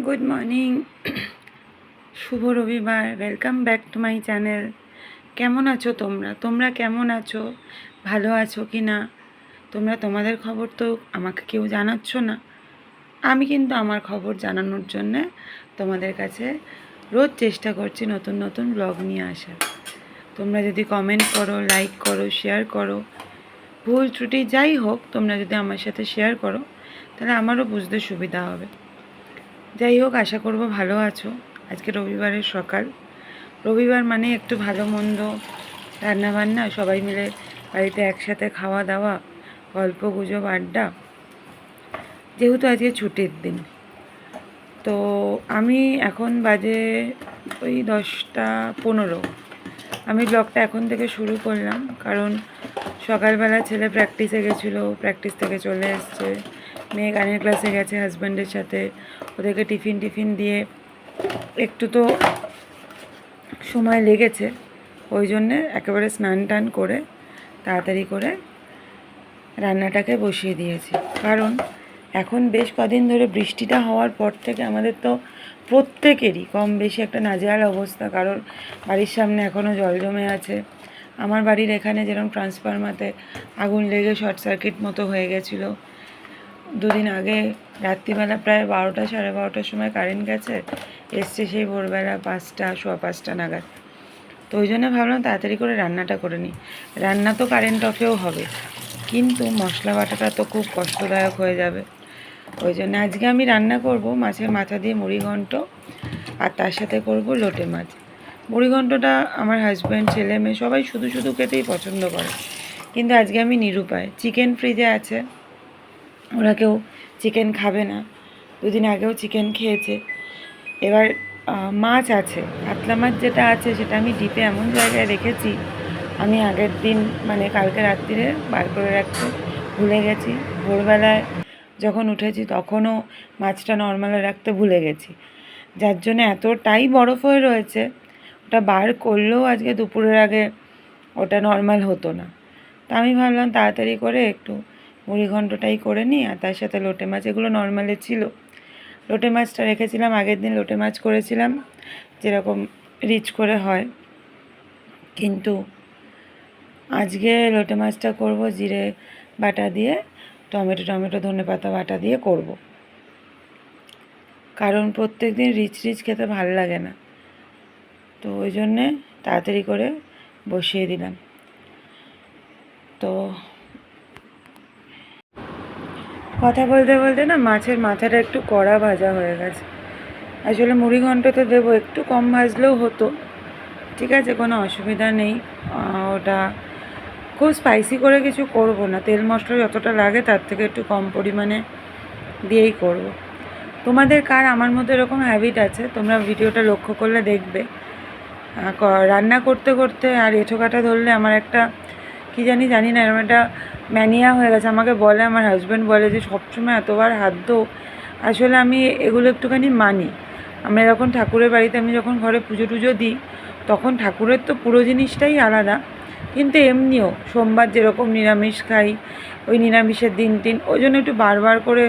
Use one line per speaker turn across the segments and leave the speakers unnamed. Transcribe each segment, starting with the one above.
Good morning শুভ রবিবার। Welcome back to my channel কেমন আছো তোমরা? তোমরা কেমন আছো? ভালো আছো কি না? তোমরা তোমাদের খবর তো আমাকে কেউ জানাচ্ছ না। আমি কিন্তু আমার খবর জানানোর জন্যে তোমাদের কাছে রোজ চেষ্টা করছি নতুন নতুন ব্লগ নিয়ে আসার। তোমরা যদি কমেন্ট করো লাইক করো শেয়ার করো, ভুল ত্রুটি যাই হোক, তোমরা যদি আমার সাথে শেয়ার করো, তাহলে আমারও বুঝতে সুবিধা হবে। যাই হোক, আশা করব ভালো আছো। আজকে রবিবারের সকাল। রবিবার মানে একটু ভালো মন্দ রান্নাবান্না, সবাই মিলে বাড়িতে একসাথে খাওয়া দাওয়া গল্প গুজব, আড্ডা। যেহেতু আজকে ছুটির দিন। তো আমি এখন বাজে ওই দশটা পনেরো। আমি ব্লগটা এখন থেকে শুরু করলাম, কারণ সকালবেলা ছেলে প্র্যাকটিসে গেছিল প্র্যাকটিস থেকে চলে এসছে। মেয়ে গানের ক্লাসে গেছে হাজব্যান্ডের সাথে। ওদেরকে টিফিন টিফিন দিয়ে একটু তো সময় লেগেছে, ওই জন্যে একেবারে স্নান টান করে তাড়াতাড়ি করে রান্নাটাকে বসিয়ে দিয়েছি। কারণ এখন বেশ কদিন ধরে বৃষ্টিটা হওয়ার পর থেকে আমাদের তো প্রত্যেকেরই কম বেশি একটা নাজেহাল অবস্থা। কারণ বাড়ির সামনে এখনও জল জমে আছে। আমার বাড়ির এখানে যেরকম ট্রান্সফরমাতে আগুন লেগে শর্ট সার্কিট মতো হয়ে গেছিল। দুদিন আগে রাত্রিবেলা প্রায় বারোটা, সাড়ে বারোটার সময় কারেন্ট গেছে, এসছে সেই ভোরবেলা পাঁচটা, সোয়া পাঁচটা নাগাদ। তো ওই জন্য ভাবলাম তাড়াতাড়ি করে রান্নাটা করে নিই। রান্না তো কারেন্ট অফেও হবে, কিন্তু মশলা বাটাটা তো খুব কষ্টদায়ক হয়ে যাবে। ওই জন্য আজকে আমি রান্না করব মাছের মাথা দিয়ে মুড়ি ঘন্ট, আর তার সাথে করব লোটে মাছ। মুড়ি ঘন্টটা আমার হাজব্যান্ড ছেলে, মেয়ে সবাই শুধু শুধু খেতেই পছন্দ করে। কিন্তু আজকে আমি নিরুপায়। চিকেন ফ্রিজে আছে। ওরা কেউ চিকেন খাবে না। দুদিন আগেও চিকেন খেয়েছে। এবার মাছ আছে। কাতলা মাছ যেটা আছে, সেটা আমি ডিপে এমন জায়গায় রেখেছি। আমি আগের দিন মানে কালকে রাত্রিরে বার করে রাখতে ভুলে গেছি। ভোরবেলায় যখন উঠেছি, তখনও মাছটা নর্মালে রাখতে ভুলে গেছি। যার জন্য এতটাই বরফ হয়ে রয়েছে, ওটা বার করলেও আজকে দুপুরের আগে ওটা নর্মাল হতো না। তা আমি ভাবলাম তাড়াতাড়ি করে একটু মুড়ি ঘন্টটাই করে নিই, আর তার সাথে লোটে মাছ, এগুলো নর্মালে ছিল। লোটে মাছটা রেখেছিলাম, আগের দিন লোটে মাছ করেছিলাম, যেরকম রিচ করে হয়। কিন্তু আজকে লোটে মাছটা করব জিরে বাটা দিয়ে, টমেটো টমেটো, ধনে পাতা বাটা দিয়ে করব। কারণ প্রত্যেক দিন রিচ রিচ খেতে ভালো লাগে না। তো ওই জন্যে তাড়াতাড়ি করে বসিয়ে দিলাম। তো কথা বলতে বলতে না মাছের মাথাটা একটু কড়া ভাজা হয়ে গেছে। আসলে মুড়ি ঘন্ট তো দেবো, একটু কম ভাজলেও হতো। ঠিক আছে, কোনো অসুবিধা নেই। ওটা খুব স্পাইসি করে কিছু করব না। তেল মশলা যতটা লাগে তার থেকে একটু কম পরিমাণে দিয়েই করব। তোমাদের কার আমার মতো এরকম হ্যাবিট আছে? তোমরা ভিডিওটা লক্ষ্য করলে দেখবে। রান্না করতে করতে আর এঁঠো কাটা ধরলে আমার একটা কি জানি জানি না এরকম একটা ম্যানিয়া হয়ে গেছে। আমাকে বলে, আমার হাজব্যান্ড বলে যে, সবসময় এতবার হাত ধো। আসলে আমি এগুলো একটুখানি মানি। আমরা যখন ঠাকুরের বাড়িতে, আমি যখন ঘরে পুজো টুজো দিই, তখন ঠাকুরের তো পুরো জিনিসটাই আলাদা। কিন্তু এমনিও সোমবার যেরকম নিরামিষ খাই, ওই নিরামিষের দিন টিন, ওই জন্য একটু বারবার করে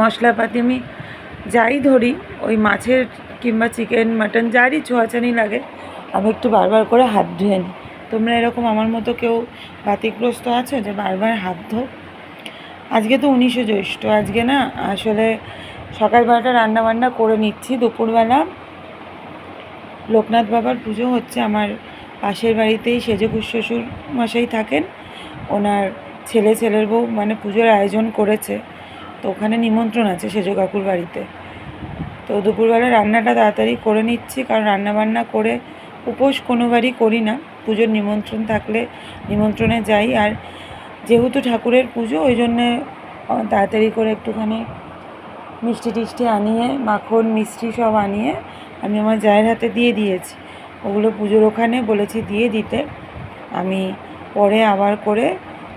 মশলাপাতি আমি যাই ধরি, ওই মাছের কিংবা চিকেন, মাটন, যারই ছোঁয়াচানি লাগে, আমি একটু বারবার করে হাত ধুয়ে নিই। তোমরা এরকম আমার মতো কেউ বাতিগ্রস্ত আছো যে বারবার হাত ধো? আজকে তো উনিশে জ্যৈষ্ঠ, আজকে না আসলে সকালবেলাটা রান্না বান্না করে নিচ্ছি, দুপুরবেলা। লোকনাথ বাবার পুজো হচ্ছে আমার পাশের বাড়িতেই, সেজে শ্বশুর মশাই থাকেন। ওনার ছেলে, ছেলের বউ মানে পুজোর আয়োজন করেছে। তো ওখানে নিমন্ত্রণ আছে সেজো কাকুর বাড়িতে। তো দুপুরবেলা রান্নাটা তাড়াতাড়ি করে নিচ্ছি, কারণ রান্নাবান্না করে উপোস কোনোবারই করি না। পুজোর নিমন্ত্রণ থাকলে নিমন্ত্রণে যাই। আর যেহেতু ঠাকুরের পুজো, ওই জন্যে তাড়াতাড়ি করে একটুখানি মিষ্টি টিষ্টি আনিয়ে, মাখন, মিষ্টি সব আনিয়ে আমি আমার জায়ের হাতে দিয়ে দিয়েছি। ওগুলো পুজোর ওখানে বলেছি দিয়ে দিতে। আমি পরে আবার করে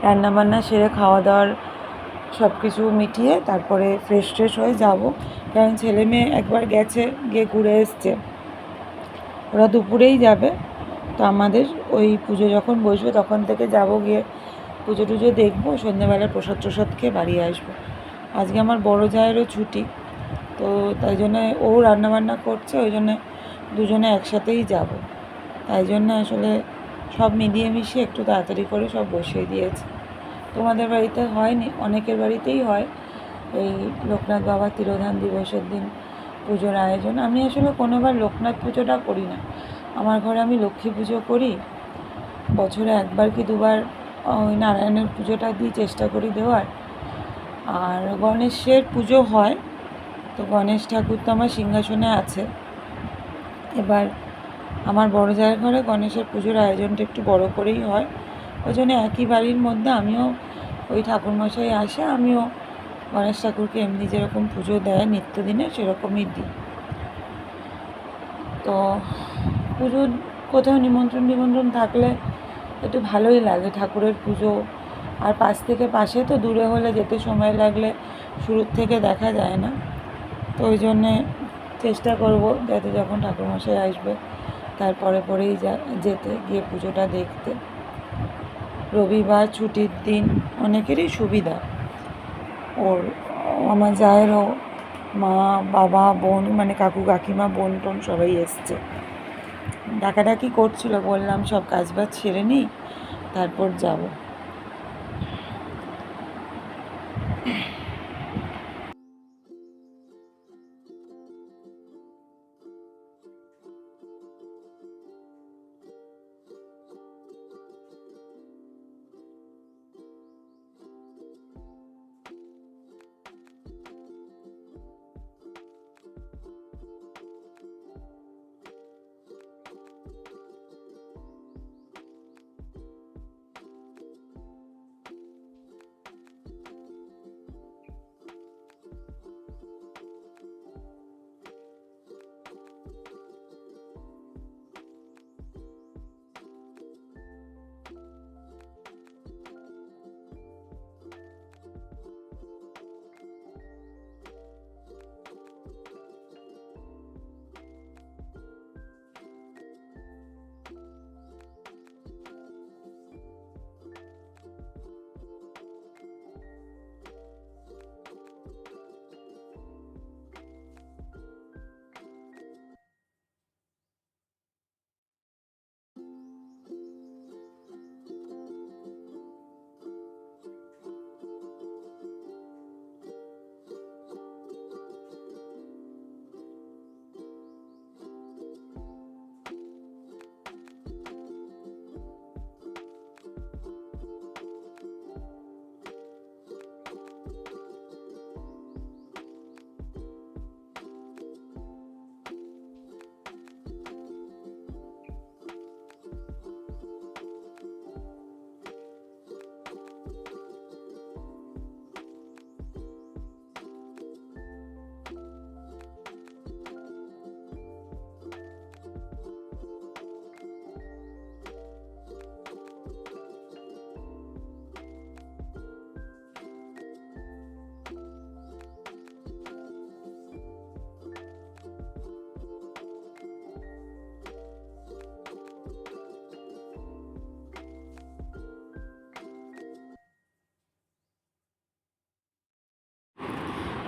রান্নাবান্না সেরে খাওয়া দাওয়ার সব কিছু মিটিয়ে তারপরে ফ্রেশ ট্রেশ হয়ে যাব। কারণ ছেলে মেয়ে একবার গেছে, গিয়ে ঘুরে এসছে। ওরা দুপুরেই যাবে। তো আমাদের ওই পুজো যখন বসবে তখন থেকে যাব গিয়ে পুজো টুজো দেখব সন্ধ্যেবেলা প্রসাদ টসাদ খেয়ে বাড়ি আসব। আজকে আমার বড় জায়েরও ছুটি, তো তো তাই জন্যে ও রান্নাবান্না করছে, ওই জন্যে দুজনে একসাথেই যাব। তাই জন্য আসলে সব মিলিয়ে মিশিয়ে একটু তাড়াতাড়ি করে সব বসিয়ে দিয়েছি। তোমাদের বাড়িতে হয়নি? অনেকের বাড়িতেই হয়। এই লোকনাথ বাবা তিরোধান দিবসের দিন। পুজোর আয়োজন। আমি আসলে কোনোবার লোকনাথ পুজোটা করি না। আমার ঘরে আমি লক্ষ্মী পুজো করি। বছরে একবার কি দুবার ওই নারায়ণের পুজোটা দিই, চেষ্টা করি দেওয়ার। আর গণেশের পুজো হয়। তো গণেশ ঠাকুর তো আমার সিংহাসনে আছে। এবার আমার বড় জায়ের ঘরে গণেশের পুজোর আয়োজনটা একটু বড় করেই হয়। ওই জন্য একই বাড়ির মধ্যে আমিও ওই ঠাকুরমশাই আসে, আমিও গণেশ ঠাকুরকে এমনি যেরকম পুজো দেয় নিত্যদিনে, সেরকমই দিই। তো পুজোর কোথাও নিমন্ত্রণ নিমন্ত্রণ থাকলে একটু ভালোই লাগে ঠাকুরের পুজো। আর পাশ থেকে পাশে তো দূরে হলে যেতে সময় লাগলে শুরুর থেকে দেখা যায় না। তো ওই জন্যে চেষ্টা করব যাতে যখন ঠাকুরমশাই আসবে তারপরে পরেই যেতে, গিয়ে পুজোটা দেখতে। রবিবার ছুটির দিন অনেকেরই সুবিধা। ওর, আমার জায়েরও মা, বাবা, বোন মানে কাকু, কাকিমা, বোন, টোন সবাই এসছে। ডাকাডাকি করছিল, বললাম, সব কাজ বাজ ছেড়ে নিই তারপর যাব।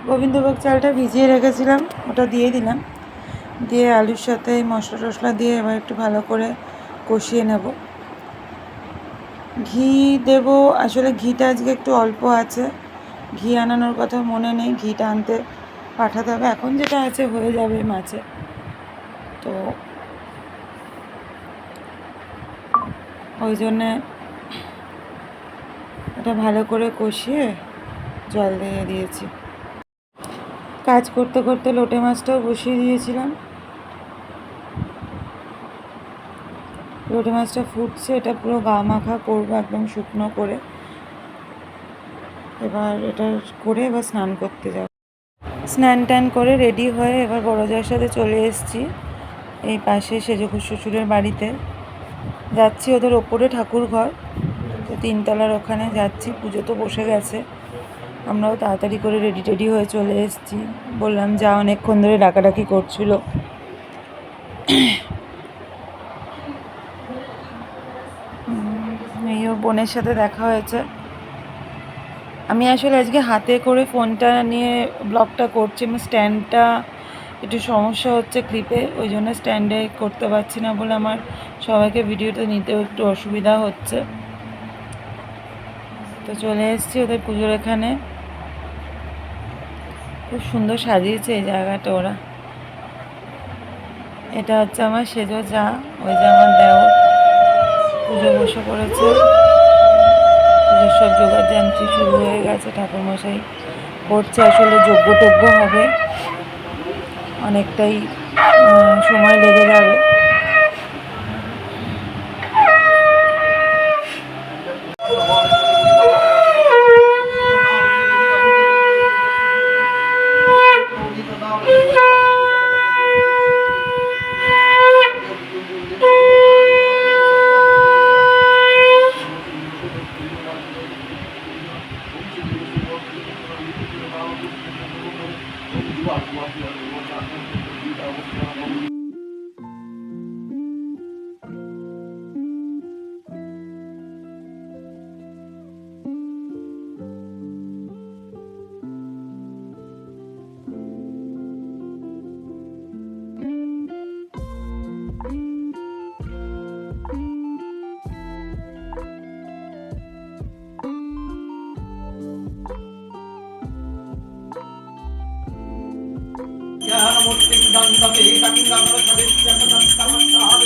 গোবিন্দভোগ চালটা ভিজিয়ে রেখেছিলাম, ওটা দিয়ে দিলাম। দিয়ে আলুর সাথে মশলা টশলা দিয়ে এবার একটু ভালো করে কষিয়ে নেব। ঘি দেব, আসলে ঘিটা আজকে একটু অল্প আছে। ঘি আনানোর কথা মনে নেই, ঘিটা আনতে পাঠাতে হবে। এখন যেটা আছে হয়ে যাবে মাছে তো ওই জন্যে এটা ভালো করে কষিয়ে জল দিয়ে দিয়েছি। কাজ করতে করতে লোটে মাছটাও বসিয়ে দিয়েছিলাম। লোটে মাছটা ফুটছে, এটা পুরো গা মাখা করব একদম শুকনো করে। এবার এটা করে এবার স্নান করতে যাব। স্নান টান করে রেডি হয়ে এবার বড় জায়ের সাথে চলে এসেছি এই পাশে সেজকুর শ্বশুরের বাড়িতে। যাচ্ছি ওদের ওপরে ঠাকুর ঘর তো তিনতলার ওখানে যাচ্ছি, পুজো তো বসে গেছে। আমরাও তাড়াতাড়ি করে রেডি টেডি হয়ে চলে এসেছি। বললাম, যা অনেকক্ষণ ধরে ডাকাডাকি করছিল। এই বোনের সাথে দেখা হয়েছে।
আমি আসলে আজকে হাতে করে ফোনটা নিয়ে ব্লগটা করছি, আমার স্ট্যান্ডটা একটু সমস্যা হচ্ছে ক্লিপে, ওই জন্য স্ট্যান্ডে করতে পারছি না বলে আমার সবাইকে ভিডিওটা নিতেও একটু অসুবিধা হচ্ছে। তো চলে এসেছি ওদের পুজোর এখানে। খুব সুন্দর সাজিয়েছে এই জায়গাটা ওরা। এটা হচ্ছে আমার সেজো যা ওই যে আমার দেওর। পুজো বসে পড়েছে। পুজোর সব যোগার যান্ত্রিক শুরু হয়ে গেছে, ঠাকুরমশাই করছে, আসলে যোগ্য টোগ্য হবে। অনেকটাই সময় লেগে যাবে। Duas, duas, duas. পুজো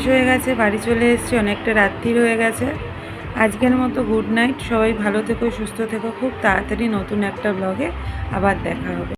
শেষ হয়ে গেছে, বাড়ি চলে এসেছি, অনেকটা রাত্রির হয়ে গেছে। আজকের মতো গুড নাইট সবাই ভালো থেকো, সুস্থ থেকো, খুব তাড়াতাড়ি নতুন একটা ব্লগে আবার দেখা হবে।